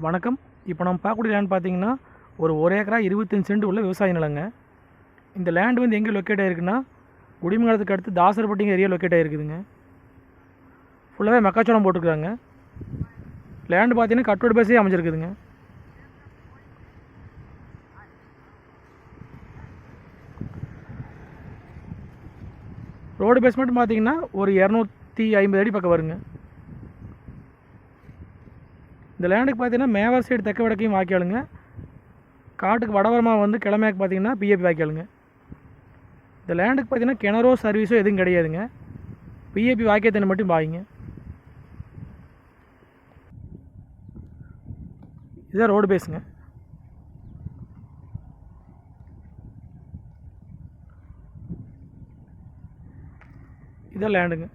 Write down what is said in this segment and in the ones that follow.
வணக்கம். இப்போ நம்ம பார்க்கக்கூடிய லேண்ட் பார்த்தீங்கன்னா ஒரு ஒரு ஏக்கரா இருபத்தஞ்சு சென்ட் உள்ள விவசாய நிலங்க. இந்த லேண்ட் வந்து எங்கே லொக்கேட் ஆகிருக்குன்னா குடிமங்கலத்துக்கு அடுத்து தாசர்பட்டிங்க ஏரியா லொக்கேட் ஆகிருக்குதுங்க ஃபுல்லாகவே மக்காச்சோளம் போட்டுருக்குறாங்க லேண்டு பார்த்தீங்கன்னா கட்டோடு பேஸே அமைஞ்சிருக்குதுங்க. ரோடு பேஸ்மெண்ட் பார்த்தீங்கன்னா ஒரு இரநூத்தி ஐம்பது அடி பக்கம் வருங்க. இந்த லேண்டுக்கு பார்த்தீங்கன்னா மேவர் சைடு தெக்க வடக்கையும் வாய்க்காலுங்க. காட்டுக்கு வடவரமாக வந்து கிழமையாக்கு பார்த்தீங்கன்னா பிஏபி வாய்க்காலுங்க. இந்த லேண்டுக்கு பார்த்தீங்கன்னா கிணறோ சர்வீஸோ எதுவும் கிடையாதுங்க. பிஏபி வாய்க்கால் தண்ணி மட்டும் பாய்ங்க. இதுதான் ரோடு பேஸுங்க இதான் லேண்டுங்க.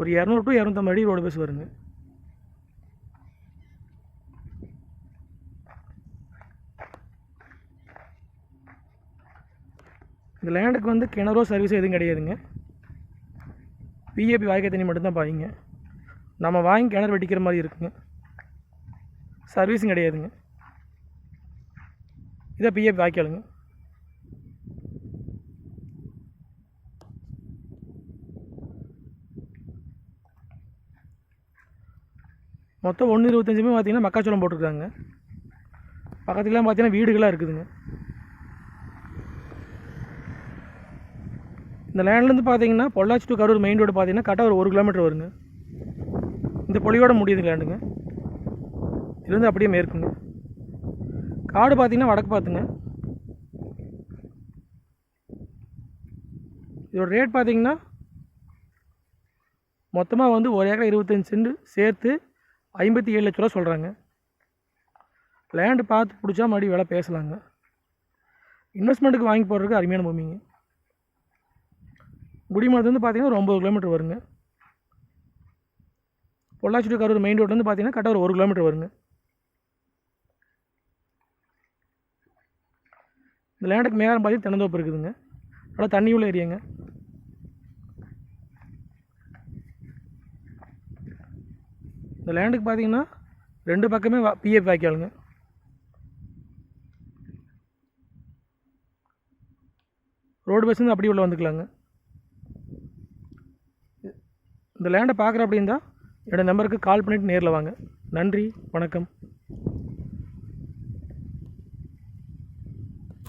ஒரு இரநூறு டு இரநூத்தம்பது அடி ரோடு பஸ் வருங்க. இந்த லேண்டுக்கு வந்து கிணறோ சர்வீஸோ எதுவும் கிடையாதுங்க. பிஏபி வாய்க்கால் தண்ணி மட்டும்தான் பாய்ங்க. நம்ம வாங்கி கிணறு வெட்டிக்கிற மாதிரி இருக்குங்க. சர்வீஸும் கிடையாதுங்க. இதான் பிஏபி வாய்க்காலுங்க. மொத்தம் ஒன்று இருபத்தஞ்சுமே பார்த்தீங்கன்னா மக்காச்சோளம் போட்டிருக்காங்க. பக்கத்துலலாம் பார்த்தீங்கன்னா வீடுகளாக இருக்குதுங்க. இந்த லேண்ட்லேருந்து பார்த்தீங்கன்னா Pollachi to Karur main road பார்த்தீங்கன்னா கரெக்டாக ஒரு ஒரு கிலோமீட்டர் வருங்க. இந்த பொலியோட முடியுது லேண்டுங்க இதுலேருந்து அப்படியே மேற்குங்க. காடு பார்த்தீங்கன்னா வடக்கு பார்த்துங்க. இதோட ரேட் பார்த்தீங்கன்னா மொத்தமாக வந்து ஒரு ஏக்கர் இருபத்தஞ்சி சென்ட் சேர்த்து ஐம்பத்தி ஏழு லட்ச ரூபா சொல்கிறாங்க லேண்டு பார்த்து பிடிச்சா மறுபடியும் விலை பேசலாங்க. இன்வெஸ்ட்மெண்ட்டுக்கு வாங்கி போடுறதுக்கு அருமையான பூமிங்க. குடிமலத்துலேருந்து பார்த்தீங்கன்னா ஒரு ஒம்பது கிலோமீட்டர் வருங்க. பொள்ளாச்சி டு கரூர் மெயின் ரோட்லேருந்து பார்த்தீங்கன்னா கரெக்டாக ஒரு ஒரு கிலோமீட்டர் வருங்க. இந்த லேண்டுக்கு மேலே பார்த்தீங்கன்னா தென்னந்தோப்பு இருக்குதுங்க. நல்லா தண்ணி உள்ள ஏரியாங்க. இந்த லேண்டுக்கு பார்த்தீங்கன்னா ரெண்டு பக்கமே பிஎஃப் வாய்க்காலுங்க. ரோடு பஸ் வந்து அப்படியே உள்ள வந்துக்கலாங்க. இந்த லேண்டை பார்க்குற அப்படின்னா என்னோடய நம்பருக்கு கால் பண்ணிவிட்டு நேரில் வாங்க. நன்றி வணக்கம்.